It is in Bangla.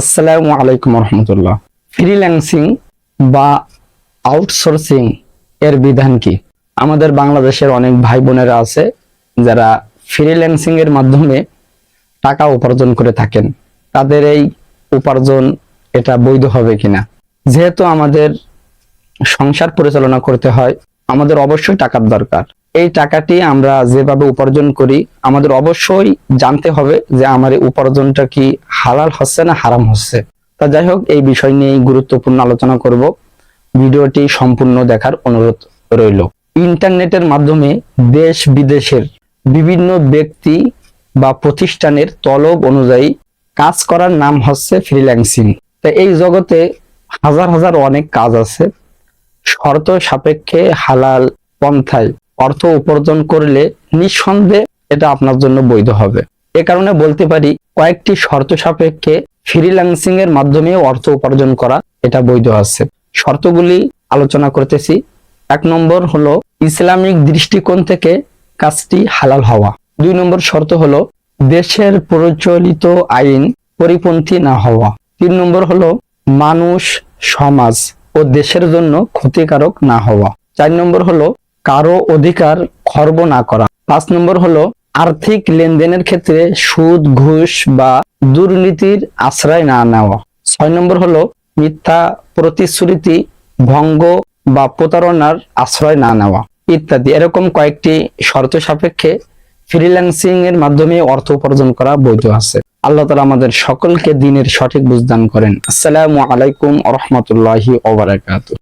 আসসালামু আলাইকুম রহমতুল্লাহ। ফ্রিল্যান্সিং বা আউটসোর্সিং এর বিধান কি? আমাদের বাংলাদেশের অনেক ভাই বোনেরা আছে যারা ফ্রিল্যান্সিং এর মাধ্যমে টাকা উপার্জন করে থাকেন। তাদের এই উপার্জন এটা বৈধ হবে কিনা? যেহেতু আমাদের সংসার পরিচালনা করতে হয়, আমাদের অবশ্যই টাকার দরকার। এই টাকাটি আমরা যেভাবে উপার্জন করি, আমাদের অবশ্যই জানতে হবে যে আমার এই উপার্জনটা কি হালাল হচ্ছে না হারাম হচ্ছে। তা যাই হোক, এই বিষয় নিয়ে গুরুত্বপূর্ণ আলোচনা করব। ভিডিওটি সম্পূর্ণ দেখার অনুরোধ রইল। ইন্টারনেটের মাধ্যমে দেশ বিদেশের বিভিন্ন ব্যক্তি বা প্রতিষ্ঠানের তলব অনুযায়ী কাজ করার নাম হচ্ছে ফ্রিল্যান্সিং তা এই জগতে হাজার হাজার অনেক কাজ আছে। শর্ত সাপেক্ষে হালাল পন্থায় অর্থ উপার্জন করলে নিঃসন্দেহে এটা আপনার জন্য বৈধ হবে। এ কারণে বলতে পারি, কয়েকটি শর্ত সাপেক্ষে ফ্রিল্যান্সিং এর মাধ্যমে অর্থ উপার্জন করা এটা বৈধ আছে। শর্তগুলি আলোচনা করতেছি। এক নম্বর হলো, ইসলামিক দৃষ্টিকোণ থেকে কাজটি হালাল হওয়া। দুই নম্বর শর্ত হলো, দেশের প্রচলিত আইন পরিপন্থী না হওয়া। তিন নম্বর হলো, মানুষ, সমাজ ও দেশের জন্য ক্ষতিকারক না হওয়া। চার নম্বর হলো কারও অধিকার খর্ব না করা। পাঁচ নম্বর হলো, আর্থিক লেনদেনের ক্ষেত্রে সুদ, ঘুষ বা দুর্নীতির আশ্রয় না নেওয়া। ছয় নম্বর হলো, মিথ্যা প্রতিশ্রুতি ভঙ্গ বা প্রতারণার আশ্রয় না নেওয়া ইত্যাদি। এরকম কয়েকটি শর্ত সাপেক্ষে ফ্রিল্যান্সিং এর মাধ্যমে অর্থ উপার্জন করা বৈধ আছে। আল্লাহ তালা আমাদের সকলকে দিনের সঠিক বুঝদান করেন। আসসালামু আলাইকুম রহমতুল্লাহি ওবারাকাতু